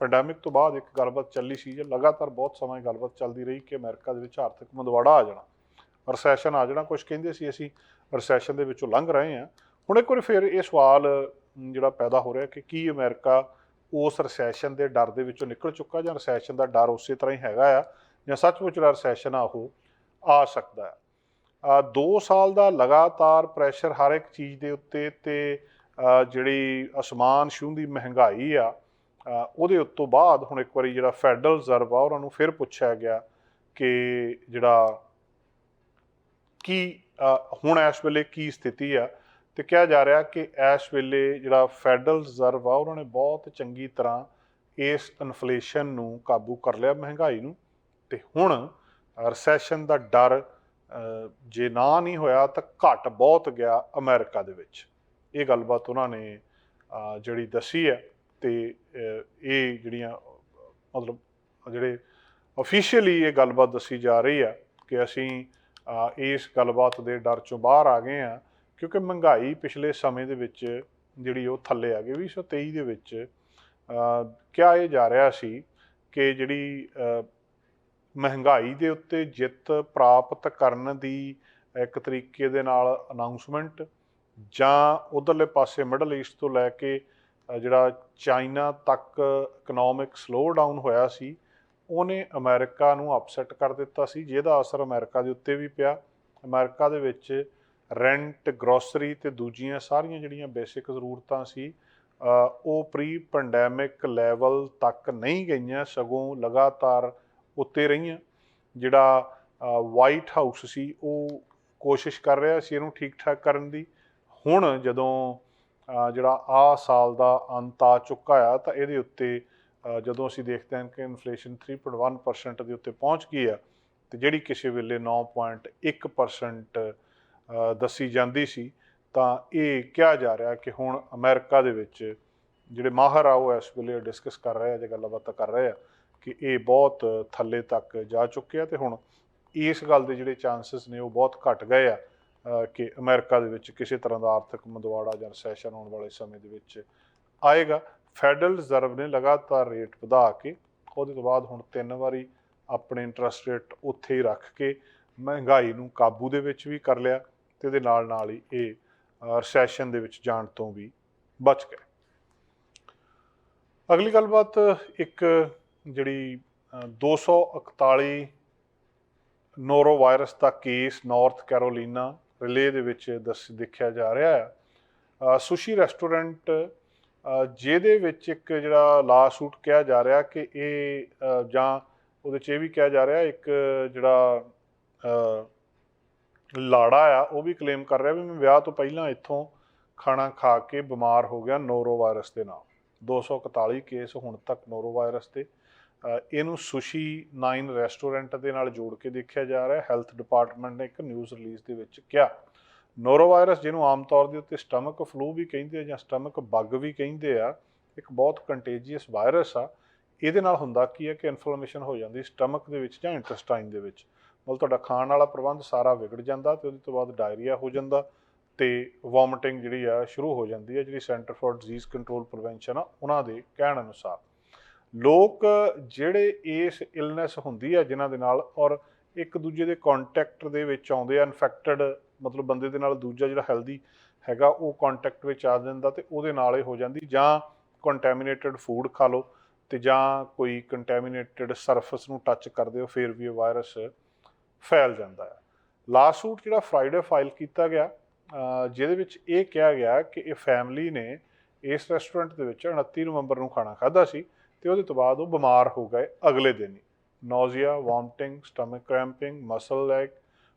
ਪੈਂਡੈਮਿਕ ਤੋਂ ਬਾਅਦ ਇੱਕ ਗੱਲਬਾਤ ਚੱਲੀ ਸੀ ਜੇ ਲਗਾਤਾਰ ਬਹੁਤ ਸਮਾਂ ਗੱਲਬਾਤ ਚੱਲਦੀ ਰਹੀ ਕਿ ਅਮਰੀਕਾ ਦੇ ਵਿੱਚ ਆਰਥਿਕ ਮੰਦਵਾੜਾ ਆ ਜਾਣਾ ਰਿਸੈਸ਼ਨ ਆ ਜਾਣਾ ਕੁਝ ਕਹਿੰਦੇ ਸੀ ਅਸੀਂ ਰਿਸੈਸ਼ਨ ਦੇ ਵਿੱਚੋਂ ਲੰਘ ਰਹੇ ਹਾਂ। ਹੁਣ ਇੱਕ ਵਾਰੀ ਫਿਰ ਇਹ ਸਵਾਲ ਜਿਹੜਾ ਪੈਦਾ ਹੋ ਰਿਹਾ ਕਿ ਕੀ ਅਮਰੀਕਾ ਉਸ ਰਿਸੈਸ਼ਨ ਦੇ ਡਰ ਦੇ ਵਿੱਚੋਂ ਨਿਕਲ ਚੁੱਕਾ ਜਾਂ ਰਿਸੈਸ਼ਨ ਦਾ ਡਰ ਉਸੇ ਤਰ੍ਹਾਂ ਹੀ ਹੈਗਾ ਆ ਜਾਂ ਸੱਚਮੁੱਚ ਰਿਸੈਸ਼ਨ ਆ ਉਹ ਆ ਸਕਦਾ ਹੈ। ਆ 2 ਸਾਲ ਦਾ ਲਗਾਤਾਰ ਪ੍ਰੈਸ਼ਰ ਹਰ ਇੱਕ ਚੀਜ਼ ਦੇ ਉੱਤੇ ਤੇ ਜਿਹੜੀ ਅਸਮਾਨ ਛੂੰਹਦੀ ਮਹਿੰਗਾਈ ਆ ਉਹਦੇ ਉੱਤੋਂ ਬਾਅਦ ਹੁਣ ਇੱਕ ਵਾਰੀ ਜਿਹੜਾ ਫੈਡਰਲ ਰਿਜ਼ਰਵ ਆ, ਉਹਨਾਂ ਨੂੰ ਫਿਰ ਪੁੱਛਿਆ ਗਿਆ ਕਿ ਜਿਹੜਾ ਕੀ ਹੁਣ ਇਸ ਵੇਲੇ ਕੀ ਸਥਿਤੀ ਆ ਤੇ ਕਿਹਾ ਜਾ ਰਿਹਾ ਕਿ ਇਸ ਵੇਲੇ ਜਿਹੜਾ ਫੈਡਰਲ ਰਿਜ਼ਰਵ ਆ, ਉਹਨਾਂ ਨੇ ਬਹੁਤ ਚੰਗੀ ਤਰ੍ਹਾਂ ਇਸ ਇਨਫਲੇਸ਼ਨ ਨੂੰ ਕਾਬੂ ਕਰ ਲਿਆ ਮਹਿੰਗਾਈ ਨੂੰ ਤੇ ਹੁਣ ਰਿਸੈਸ਼ਨ ਦਾ ਡਰ ਜੇ ਨਾ ਨਹੀਂ ਹੋਇਆ ਤਾਂ ਘਟ ਬਹੁਤ ਗਿਆ ਅਮਰੀਕਾ ਦੇ ਵਿੱਚ। ਇਹ ਗੱਲਬਾਤ ਉਹਨਾਂ ਨੇ ਜਿਹੜੀ ਦੱਸੀ ਹੈ। ਤੇ ਇਹ ਜਿਹੜੀਆਂ, ਮਤਲਬ ਜਿਹੜੇ ਅਫੀਸ਼ੀਅਲੀ ਇਹ ਗੱਲਬਾਤ ਦੱਸੀ ਜਾ ਰਹੀ ਆ ਕਿ ਅਸੀਂ ਇਸ ਗੱਲਬਾਤ ਦੇ ਡਰ ਚੋਂ ਬਾਹਰ ਆ ਗਏ ਆ ਕਿਉਂਕਿ ਮਹਿੰਗਾਈ ਪਿਛਲੇ ਸਮੇਂ ਦੇ ਵਿੱਚ ਜਿਹੜੀ ਉਹ ਥੱਲੇ ਆ ਗਈ 2023 ਦੇ ਵਿੱਚ ਕਿਹਾ ਇਹ ਜਾ ਰਿਹਾ ਸੀ ਕਿ ਜਿਹੜੀ ਮਹਿੰਗਾਈ ਦੇ ਉੱਤੇ ਜਿੱਤ ਪ੍ਰਾਪਤ ਕਰਨ ਦੀ ਇੱਕ ਤਰੀਕੇ ਦੇ ਨਾਲ ਅਨਾਉਂਸਮੈਂਟ ਜਾਂ ਉਧਰਲੇ ਪਾਸੇ ਮਿਡਲ ਈਸਟ ਤੋਂ ਲੈ ਕੇ ਜਿਹੜਾ ਚਾਈਨਾ ਤੱਕ ਇਕਨੋਮਿਕ ਸਲੋ ਡਾਊਨ ਹੋਇਆ ਸੀ, ਉਹਨੇ ਅਮਰੀਕਾ ਨੂੰ ਅਪਸੈਟ ਕਰ ਦਿੱਤਾ ਸੀ, ਜਿਹਦਾ ਅਸਰ ਅਮਰੀਕਾ ਦੇ ਉੱਤੇ ਵੀ ਪਿਆ। ਅਮਰੀਕਾ ਦੇ ਵਿੱਚ ਰੈਂਟ ਗਰੋਸਰੀ ਤੇ ਦੂਜੀਆਂ ਸਾਰੀਆਂ ਜਿਹੜੀਆਂ ਬੇਸਿਕ ਜ਼ਰੂਰਤਾਂ ਸੀ ਉਹ ਪ੍ਰੀ ਪੈਂਡੈਮਿਕ ਲੈਵਲ ਤੱਕ ਨਹੀਂ ਗਈਆਂ, ਸਗੋਂ ਲਗਾਤਾਰ ਉੱਤੇ ਰਹੀਆਂ। ਜਿਹੜਾ ਵਾਈਟ ਹਾਊਸ ਸੀ, ਉਹ ਕੋਸ਼ਿਸ਼ ਕਰ ਰਿਹਾ ਸੀ ਇਹਨੂੰ ਠੀਕ ਠਾਕ ਕਰਨ ਦੀ। ਹੁਣ ਜਦੋਂ ਜਿਹੜਾ ਆ ਸਾਲ ਦਾ ਅੰਤ ਆ ਚੁੱਕਾ ਆ ਤਾਂ ਇਹਦੇ ਉੱਤੇ ਜਦੋਂ ਅਸੀਂ ਦੇਖਦੇ ਹਾਂ ਕਿ ਇਨਫਲੇਸ਼ਨ 3.1% ਦੇ ਉੱਤੇ ਪਹੁੰਚ ਗਈ ਆ ਤੇ ਜਿਹੜੀ ਕਿਸੇ ਵੇਲੇ 9.1% ਅ, ਦੱਸੀ ਜਾਂਦੀ ਸੀ ਤਾਂ ਇਹ ਕਿਹਾ ਜਾ ਰਿਹਾ ਕਿ ਹੁਣ ਅਮਰੀਕਾ ਦੇ ਵਿੱਚ ਜਿਹੜੇ ਮਾਹਰ ਆ ਉਹ ਇਸ ਵੇਲੇ ਡਿਸਕਸ ਕਰ ਰਹੇ ਆ ਜਾਂ ਗੱਲਬਾਤ ਕਰ ਰਹੇ ਆ ਕਿ ਇਹ ਬਹੁਤ ਥੱਲੇ ਤੱਕ ਜਾ ਚੁੱਕਿਆ ਤੇ ਹੁਣ ਇਸ ਗੱਲ ਦੇ ਜਿਹੜੇ ਚਾਂਸਸ ਨੇ ਉਹ ਬਹੁਤ ਘਟ ਗਏ ਆ। ਕਿ ਅਮਰੀਕਾ ਦੇ ਵਿੱਚ ਕਿਸੇ ਤਰ੍ਹਾਂ ਦਾ ਆਰਥਿਕ ਮੰਦਵਾੜਾ ਜਾਂ ਰੈਸੈਸ਼ਨ ਆਉਣ ਵਾਲੇ ਸਮੇਂ ਦੇ ਵਿੱਚ ਆਏਗਾ। ਫੈਡਰਲ ਰਿਜ਼ਰਵ ਨੇ ਲਗਾਤਾਰ ਰੇਟ ਵਧਾ ਕੇ ਉਹਦੇ ਤੋਂ ਬਾਅਦ ਹੁਣ ਤਿੰਨ ਵਾਰੀ ਆਪਣੇ ਇੰਟਰਸਟ ਰੇਟ ਉੱਥੇ ਹੀ ਰੱਖ ਕੇ ਮਹਿੰਗਾਈ ਨੂੰ ਕਾਬੂ ਦੇ ਵਿੱਚ ਵੀ ਕਰ ਲਿਆ ਤੇ ਇਹਦੇ ਨਾਲ ਨਾਲ ਹੀ ਇਹ ਰਿਸੈਸ਼ਨ ਦੇ ਵਿੱਚ ਜਾਣ ਤੋਂ ਵੀ ਬਚ ਗਏ ਅਗਲੀ ਗੱਲਬਾਤ ਇੱਕ ਜਿਹੜੀ ਅ, 241 ਨੋਰੋ ਵਾਇਰਸ ਦਾ ਕੇਸ ਨਾਰਥ ਕੈਰੋਲੀਨਾ ਰਿਲੇ ਦੇ ਵਿੱਚ ਦੱਸ ਦੇਖਿਆ ਜਾ ਰਿਹਾ ਹੈ। ਸੁਸ਼ੀ ਰੈਸਟੋਰੈਂਟ ਜਿਹਦੇ ਵਿੱਚ ਇੱਕ ਜਿਹੜਾ ਲਾ ਸੂਟ ਕਿਹਾ ਜਾ ਰਿਹਾ ਕਿ ਇਹ ਜਾਂ ਉਹਦੇ 'ਚ ਇਹ ਵੀ ਕਿਹਾ ਜਾ ਰਿਹਾ ਇੱਕ ਜਿਹੜਾ ਲਾੜਾ ਆ, ਉਹ ਵੀ ਕਲੇਮ ਕਰ ਰਿਹਾ ਵੀ ਮੈਂ ਵਿਆਹ ਤੋਂ ਪਹਿਲਾਂ ਇੱਥੋਂ ਖਾਣਾ ਖਾ ਕੇ ਬਿਮਾਰ ਹੋ ਗਿਆ ਨੋਰੋ ਵਾਇਰਸ ਦੇ ਨਾਲ 241 ਕੇਸ ਹੁਣ ਤੱਕ ਨੋਰੋ ਵਾਇਰਸ ਦੇ ਇਹਨੂੰ ਸੁਸ਼ੀ 9 ਰੈਸਟੋਰੈਂਟ ਦੇ ਨਾਲ ਜੋੜ ਕੇ ਦੇਖਿਆ ਜਾ ਰਿਹਾ ਹੈ। ਹੈਲਥ ਡਿਪਾਰਟਮੈਂਟ ਨੇ ਇੱਕ ਨਿਊਜ਼ ਰਿਲੀਜ਼ ਦੇ ਵਿੱਚ ਕਿਹਾ। ਨੋਰੋ ਵਾਇਰਸ ਜਿਹਨੂੰ ਆਮ ਤੌਰ ਦੇ ਉੱਤੇ ਸਟਮਕ ਫਲੂ ਵੀ ਕਹਿੰਦੇ ਆ ਜਾਂ ਸਟਮਕ ਬੱਗ ਵੀ ਕਹਿੰਦੇ ਆ, ਇੱਕ ਬਹੁਤ ਕੰਟੇਜੀਅਸ ਵਾਇਰਸ ਆ, ਇਹਦੇ ਨਾਲ ਹੁੰਦਾ ਕੀ ਹੈ ਕਿ ਇਨਫਲੇਮੇਸ਼ਨ ਹੋ ਜਾਂਦੀ ਸਟਮਕ ਦੇ ਵਿੱਚ ਜਾਂ ਇੰਟੈਸਟਾਈਨ ਦੇ ਵਿੱਚ। ਮਤਲਬ ਤੁਹਾਡਾ ਖਾਣ ਵਾਲਾ ਪ੍ਰਬੰਧ ਸਾਰਾ ਵਿਗੜ ਜਾਂਦਾ ਤੇ ਉਹਦੇ ਤੋਂ ਬਾਅਦ ਡਾਇਰੀਆ ਹੋ ਜਾਂਦਾ ਤੇ ਵੋਮਿਟਿੰਗ ਜਿਹੜੀ ਆ ਸ਼ੁਰੂ ਹੋ ਜਾਂਦੀ ਹੈ ਜਿਹੜੀ centre for disease control prevention ਆ, ਉਹਨਾਂ ਦੇ ਕਹਿਣ ਅਨੁਸਾਰ। ਲੋਕ ਜਿਹੜੇ ਇਸ ਇਲਨੈਸ ਹੁੰਦੀ ਆ ਜਿਨ੍ਹਾਂ ਦੇ ਨਾਲ ਔਰ ਇੱਕ ਦੂਜੇ ਦੇ ਕੰਟੈਕਟ ਦੇ ਵਿੱਚ ਆਉਂਦੇ ਆ ਇਨਫੈਕਟਡ ਮਤਲਬ ਬੰਦੇ ਦੇ ਨਾਲ ਦੂਜਾ ਜਿਹੜਾ ਹੈਲਦੀ ਹੈਗਾ, ਉਹ ਕੰਟੈਕਟ ਵਿੱਚ ਆ ਜਾਂਦਾ ਤੇ ਉਹਦੇ ਨਾਲ ਇਹ ਹੋ ਜਾਂਦੀ ਜਾਂ ਕੰਟੈਮੀਨੇਟਡ ਫੂਡ ਖਾ ਲਓ ਤੇ ਜਾਂ ਕੋਈ ਕੰਟੈਮੀਨੇਟਡ ਸਰਫੇਸ ਨੂੰ ਟੱਚ ਕਰਦੇ ਹੋ ਫਿਰ ਵੀ ਇਹ ਵਾਇਰਸ ਫੈਲ ਜਾਂਦਾ ਹੈ ਲਾਸੂਟ ਜਿਹੜਾ ਫਰਾਈਡੇ ਫਾਈਲ ਕੀਤਾ ਗਿਆ ਜਿਹਦੇ ਵਿੱਚ ਇਹ ਕਿਹਾ ਗਿਆ ਕਿ ਇਹ ਫੈਮਿਲੀ ਨੇ ਇਸ ਰੈਸਟੋਰੈਂਟ ਦੇ ਵਿੱਚ 29 ਨਵੰਬਰ ਨੂੰ ਖਾਣਾ ਖਾਧਾ ਸੀ। ਤੇ ਉਹਦੇ ਤੋਂ ਬਾਅਦ ਉਹ ਬਿਮਾਰ ਹੋ ਗਏ ਅਗਲੇ ਦਿਨ ਹੀ। Nausea vomiting stomach cramping muscle leg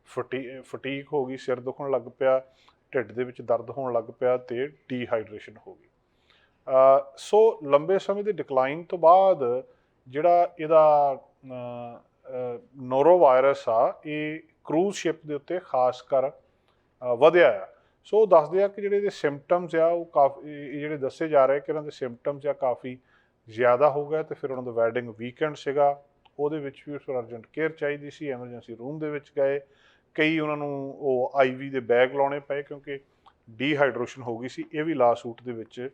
fatigue ਹੋ ਗਈ, ਸਿਰ ਦੁਖਣ ਲੱਗ ਪਿਆ, ਢਿੱਡ ਦੇ ਵਿੱਚ ਦਰਦ ਹੋਣ ਲੱਗ ਪਿਆ ਤੇ ਡੀਹਾਈਡਰੇਸ਼ਨ ਹੋ ਗਈ। ਸੋ ਲੰਬੇ ਸਮੇਂ ਦੇ ਡਿਕਲਾਈਨ ਤੋਂ ਬਾਅਦ ਜਿਹੜਾ ਇਹਦਾ ਨੋਰੋ ਵਾਇਰਸ ਆ, ਇਹ ਕਰੂਜ਼ ਸ਼ਿਪ ਦੇ ਉੱਤੇ ਖਾਸ ਕਰ ਵਧਿਆ ਆ। ਸੋ ਉਹ ਦੱਸਦੇ ਆ ਕਿ ਜਿਹੜੇ ਇਹਦੇ ਸਿੰਪਟਮਸ ਆ, ਉਹ ਕਾਫੀ ਜਿਹੜੇ ਦੱਸੇ ਜਾ ਰਹੇ ਕਿ ਇਹਨਾਂ ਦੇ ਸਿੰਪਟਮਸ ਆ, ਕਾਫੀ ਜ਼ਿਆਦਾ ਹੋ ਗਿਆ ਤੇ ਫਿਰ ਉਹਨਾਂ ਦਾ ਵੈਡਿੰਗ ਵੀਕਐਂਡ ਸੀਗਾ। ਉਹਦੇ ਵਿੱਚ ਵੀ ਉਸ ਅਰਜੈਂਟ ਕੇਅਰ ਚਾਹੀਦੀ ਸੀ ਐਮਰਜੈਂਸੀ ਰੂਮ ਦੇ ਵਿੱਚ ਗਏ। ਕਈ ਉਹਨਾਂ ਨੂੰ ਉਹ ਆਈਵੀ ਦੇ ਬੈਗ ਲਾਉਣੇ ਪਏ ਕਿਉਂਕਿ ਡੀਹਾਈਡਰੇਸ਼ਨ ਹੋ ਗਈ ਸੀ, ਇਹ ਵੀ ਲਾ ਸੂਟ ਦੇ ਵਿੱਚ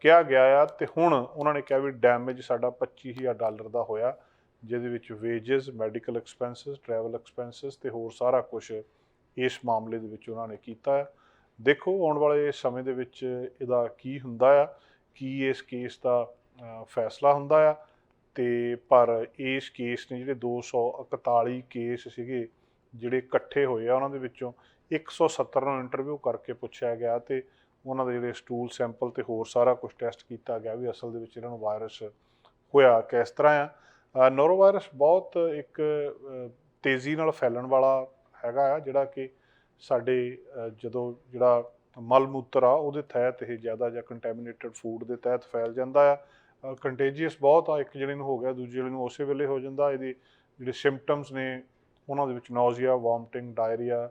ਕਿਹਾ ਗਿਆ ਆ। ਤੇ ਹੁਣ ਉਹਨਾਂ ਨੇ ਕਿਹਾ ਵੀ ਡੈਮੇਜ ਸਾਡਾ 25000 ਡਾਲਰ ਦਾ ਹੋਇਆ, ਜਿਹਦੇ ਵਿੱਚ wages medical expenses travel expenses ਤੇ ਹੋਰ ਸਾਰਾ ਕੁਝ ਇਸ ਮਾਮਲੇ ਦੇ ਵਿੱਚ ਉਹਨਾਂ ਨੇ ਕੀਤਾ। ਹੈ ਦੇਖੋ ਆਉਣ ਵਾਲੇ ਸਮੇਂ ਦੇ ਵਿੱਚ ਇਹਦਾ ਕੀ ਹੁੰਦਾ ਆ, ਕੀ ਇਸ ਕੇਸ ਦਾ ਫੈਸਲਾ ਹੁੰਦਾ ਆ। ਤੇ ਪਰ ਇਸ ਕੇਸ ਨੇ ਜਿਹੜੇ 241 ਕੇਸ ਸੀਗੇ, ਜਿਹੜੇ ਇਕੱਠੇ ਹੋਏ ਆ ਉਹਨਾਂ ਦੇ ਵਿੱਚੋਂ 170 ਨੂੰ ਇੰਟਰਵਿਊ ਕਰਕੇ ਪੁੱਛਿਆ ਗਿਆ ਤੇ ਉਹਨਾਂ ਦੇ ਜਿਹੜੇ ਸਟੂਲ ਸੈਂਪਲ ਤੇ ਹੋਰ ਸਾਰਾ ਕੁਝ ਟੈਸਟ ਕੀਤਾ ਗਿਆ ਵੀ ਅਸਲ ਦੇ ਵਿੱਚ ਇਹਨਾਂ ਨੂੰ ਵਾਇਰਸ ਹੋਇਆ ਕਿਸ ਤਰ੍ਹਾਂ ਆ। ਨੋਰੋ ਵਾਇਰਸ ਬਹੁਤ ਇੱਕ ਤੇਜ਼ੀ ਨਾਲ ਫੈਲਣ ਵਾਲਾ ਹੈਗਾ ਆ, ਜਿਹੜਾ ਕਿ ਸਾਡੇ ਜਦੋਂ ਜਿਹੜਾ ਮਲ ਮੂਤਰ ਆ, ਉਹਦੇ ਤਹਿਤ ਇਹ ਜ਼ਿਆਦਾ ਜਾਂ ਕੰਟੈਮੀਨੇਟਡ ਫੂਡ ਦੇ ਤਹਿਤ ਫੈਲ ਜਾਂਦਾ ਆ। ਕੰਟੇਜੀਅਸ ਬਹੁਤ ਆ, ਇੱਕ ਜਿਹੜੇ ਨੂੰ ਹੋ ਗਿਆ, ਦੂਜੇ ਜਿਹੜੇ ਨੂੰ ਉਸੇ ਵੇਲੇ ਹੋ ਜਾਂਦਾ, ਇਹਦੇ ਜਿਹੜੇ ਸਿੰਪਟਮਸ ਨੇ, ਉਹਨਾਂ ਦੇ ਵਿੱਚ ਨੌਜ਼ੀਆ ਵੋਮਟਿੰਗ ਡਾਇਰੀਆ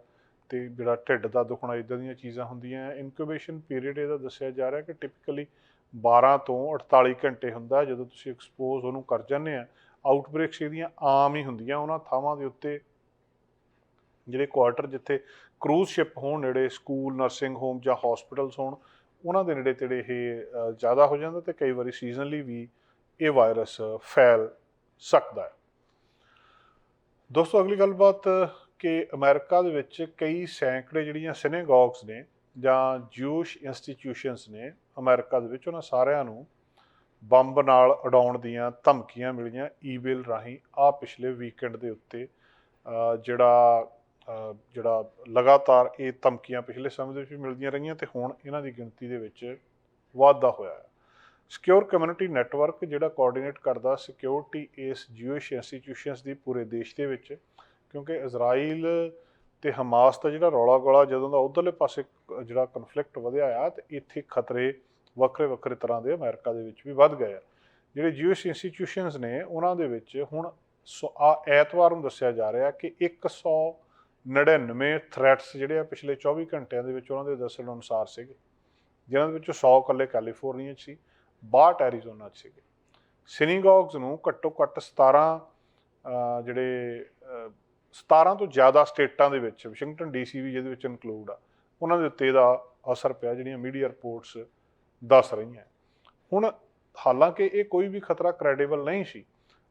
ਤੇ ਜਿਹੜਾ ਢਿੱਡ ਦਾ ਦੁਖਣਾ ਇਦਾਂ ਦੀਆਂ ਚੀਜ਼ਾਂ ਹੁੰਦੀਆਂ। ਇਨਕਿਊਬੇਸ਼ਨ ਪੀਰੀਅਡ ਇਹਦਾ ਦੱਸਿਆ ਜਾ ਰਿਹਾ ਕਿ ਟਿਪੀਕਲੀ 12 ਤੋਂ 48 ਘੰਟੇ ਹੁੰਦਾ, ਜਦੋਂ ਤੁਸੀਂ ਐਕਸਪੋਜ਼ ਉਹਨੂੰ ਕਰ ਜਾਂਦੇ ਆ। ਆਊਟਬ੍ਰੇਕਸ ਇਹਦੀਆਂ ਆਮ ਹੀ ਹੁੰਦੀਆਂ, ਉਹਨਾਂ ਥਾਵਾਂ ਦੇ ਉੱਤੇ ਜਿਹੜੇ ਕੁਆਟਰ ਜਿੱਥੇ ਕਰੂਜ਼ ਸ਼ਿਪ ਹੋਣ ਨੇੜੇ ਸਕੂਲ ਨਰਸਿੰਗ ਹੋਮ ਜਾਂ ਹਸਪੀਟਲਸ ਹੋਣ ਉਹਨਾਂ ਦੇ ਨੇੜੇ ਤੇੜੇ ਇਹ ਜ਼ਿਆਦਾ ਹੋ ਜਾਂਦਾ ਤੇ ਕਈ ਵਾਰੀ ਸੀਜ਼ਨਲੀ ਵੀ ਇਹ ਵਾਇਰਸ ਫੈਲ ਸਕਦਾ ਹੈ। ਦੋਸਤੋ, ਅਗਲੀ ਗੱਲਬਾਤ ਕਿ ਅਮਰੀਕਾ ਦੇ ਵਿੱਚ ਕਈ ਸੈਂਕੜੇ ਜਿਹੜੀਆਂ ਸਿਨੇਗੋਗਸ ਨੇ ਜਾਂ ਜੂਸ਼ ਇੰਸਟੀਟਿਊਸ਼ਨਸ ਨੇ ਅਮਰੀਕਾ ਦੇ ਵਿੱਚ, ਉਹਨਾਂ ਸਾਰਿਆਂ ਨੂੰ ਬੰਬ ਨਾਲ ਉਡਾਉਣ ਦੀਆਂ ਧਮਕੀਆਂ ਮਿਲੀਆਂ ਈਮੇਲ ਰਾਹੀਂ ਆ ਪਿਛਲੇ ਵੀਕਐਂਡ ਦੇ ਉੱਤੇ ਜਿਹੜਾ ਜਿਹੜਾ ਲਗਾਤਾਰ ਇਹ ਧਮਕੀਆਂ ਪਿਛਲੇ ਸਮੇਂ ਦੇ ਵਿੱਚ ਮਿਲਦੀਆਂ ਰਹੀਆਂ ਤੇ ਹੁਣ ਇਹਨਾਂ ਦੀ ਗਿਣਤੀ ਦੇ ਵਿੱਚ ਵਾਧਾ ਹੋਇਆ ਹੈ। ਸਿਕਿਉਰ ਕਮਿਊਨਿਟੀ ਨੈਟਵਰਕ ਜਿਹੜਾ ਕੋਆਰਡੀਨੇਟ ਕਰਦਾ ਸਿਕਿਉਰਿਟੀ ਇਸ ਜੂਇਸ਼ ਇੰਸਟੀਟਿਊਸ਼ਨਸ ਦੀ ਪੂਰੇ ਦੇਸ਼ ਦੇ ਵਿੱਚ, ਕਿਉਂਕਿ ਇਜ਼ਰਾਈਲ ਤੇ ਹਮਾਸ ਦਾ ਜਿਹੜਾ ਰੌਲਾ ਗੋਲਾ ਜਦੋਂ ਦਾ ਉਧਰਲੇ ਪਾਸੇ ਜਿਹੜਾ ਕਨਫਲਿਕਟ ਵਧਿਆ ਆ ਤੇ ਇੱਥੇ ਖਤਰੇ ਵੱਖਰੇ ਵੱਖਰੇ ਤਰ੍ਹਾਂ ਦੇ ਅਮਰੀਕਾ ਦੇ ਵਿੱਚ ਵੀ ਵੱਧ ਗਏ ਆ। ਜਿਹੜੇ ਜੂਇਸ਼ ਇੰਸਟੀਟਿਊਸ਼ਨਸ ਨੇ, ਉਹਨਾਂ ਦੇ ਵਿੱਚ ਹੁਣ ਸੌ- ਆ ਐਤਵਾਰ ਨੂੰ ਦੱਸਿਆ ਜਾ ਰਿਹਾ ਕਿ 199 ਥ੍ਰੈਟਸ ਜਿਹੜੇ ਆ ਪਿਛਲੇ 24 ਘੰਟਿਆਂ ਦੇ ਵਿੱਚ ਉਹਨਾਂ ਦੇ ਦੱਸਣ ਅਨੁਸਾਰ ਸੀਗੇ ਜਿਨ੍ਹਾਂ ਦੇ ਵਿੱਚੋਂ 100 ਇਕੱਲੇ ਕੈਲੀਫੋਰਨੀਆ 'ਚ ਸੀ 62 ਐਰੀਜ਼ੋਨਾ 'ਚ ਸੀਗੇ। ਸਿਨੀਗੋਗਸ ਨੂੰ ਘੱਟੋ ਘੱਟ 17 ਜਿਹੜੇ ਅਹ, 17 ਤੋਂ ਜ਼ਿਆਦਾ ਸਟੇਟਾਂ ਦੇ ਵਿੱਚ ਵਾਸ਼ਿੰਗਟਨ ਡੀਸੀ ਵੀ ਜਿਹਦੇ ਵਿੱਚ ਇਨਕਲੂਡ ਆ ਉਹਨਾਂ ਦੇ ਉੱਤੇ ਇਹਦਾ ਅਸਰ ਪਿਆ ਜਿਹੜੀਆਂ ਮੀਡੀਆ ਰਿਪੋਰਟਸ ਦੱਸ ਰਹੀਆਂ। ਹੁਣ ਹਾਲਾਂਕਿ ਇਹ ਕੋਈ ਵੀ ਖਤਰਾ ਕ੍ਰੈਡੀਬਲ ਨਹੀਂ ਸੀ।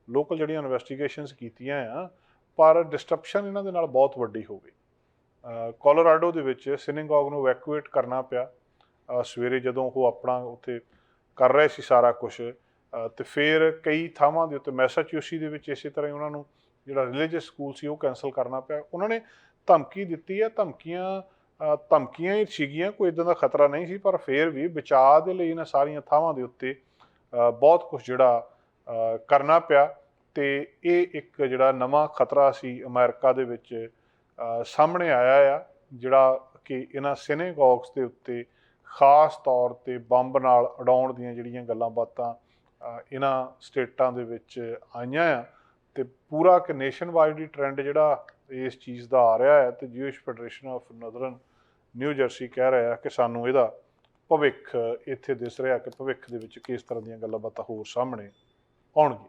ਲੋਕਲ ਜਿਹੜੀਆਂ ਇਨਵੈਸਟੀਗੇਸ਼ਨਸ ਕੀਤੀਆਂ ਆ ਪਰ ਡਿਸਟਰਪਸ਼ਨ ਇਹਨਾਂ ਦੇ ਨਾਲ ਬਹੁਤ ਵੱਡੀ ਹੋ ਗਈ। ਕੋਲੋਰਾਡੋ ਦੇ ਵਿੱਚ ਸਿਨੇਗੋਗ ਨੂੰ ਵੈਕੂਏਟ ਕਰਨਾ ਪਿਆ। ਸਵੇਰੇ ਜਦੋਂ ਉਹ ਆਪਣਾ ਉੱਥੇ ਕਰ ਰਹੇ ਸੀ ਸਾਰਾ ਕੁਝ ਤੇ ਫਿਰ ਕਈ ਥਾਵਾਂ ਦੇ ਉੱਤੇ ਮੈਸਾਚੂਸੀ ਦੇ ਵਿੱਚ ਇਸੇ ਤਰ੍ਹਾਂ ਹੀ ਉਹਨਾਂ ਨੂੰ ਜਿਹੜਾ ਰਿਲੀਜੀਅਸ ਸਕੂਲ ਸੀ ਉਹ ਕੈਨਸਲ ਕਰਨਾ ਪਿਆ। ਉਹਨਾਂ ਨੇ ਧਮਕੀ ਦਿੱਤੀ ਹੈ ਧਮਕੀਆਂ ਧਮਕੀਆਂ ਹੀ ਸੀਗੀਆਂ, ਕੋਈ ਇਦਾਂ ਦਾ ਖਤਰਾ ਨਹੀਂ ਸੀ, ਪਰ ਫਿਰ ਵੀ ਬਚਾਅ ਦੇ ਲਈ ਇਹਨਾਂ ਸਾਰੀਆਂ ਥਾਵਾਂ ਦੇ ਉੱਤੇ ਬਹੁਤ ਕੁਝ ਜਿਹੜਾ ਕਰਨਾ ਪਿਆ। ਤੇ ਇਹ ਇੱਕ ਜਿਹੜਾ ਨਵਾਂ ਖਤਰਾ ਸੀ ਅਮਰੀਕਾ ਦੇ ਵਿੱਚ ਸਾਹਮਣੇ ਆਇਆ ਆ, ਜਿਹੜਾ ਕਿ ਇਹਨਾਂ ਸਿਨੇਗੋਗਸ ਦੇ ਉੱਤੇ ਖਾਸ ਤੌਰ ਤੇ ਬੰਬ ਨਾਲ ਉਡਾਉਣ ਦੀਆਂ ਜਿਹੜੀਆਂ ਗੱਲਾਂ ਬਾਤਾਂ ਇਹਨਾਂ ਸਟੇਟਾਂ ਦੇ ਵਿੱਚ ਆਈਆਂ ਆ, ਤੇ ਪੂਰਾ ਕਿ ਨੇਸ਼ਨ ਵਾਈਡ ਹੀ ਟ੍ਰੈਂਡ ਜਿਹੜਾ ਇਸ ਚੀਜ਼ ਦਾ ਆ ਰਿਹਾ ਹੈ ਤੇ Jewish Federation of Northern New Jersey ਕਹਿ ਰਿਹਾ ਕਿ ਸਾਨੂੰ ਇਹਦਾ ਭਵਿੱਖ ਇੱਥੇ ਦਿਸ ਰਿਹਾ ਕਿ ਭਵਿੱਖ ਦੇ ਵਿੱਚ ਕਿਸ ਤਰ੍ਹਾਂ ਦੀਆਂ ਗੱਲਾਂ ਬਾਤਾਂ ਹੋਰ ਸਾਹਮਣੇ ਆਉਣਗੀਆਂ।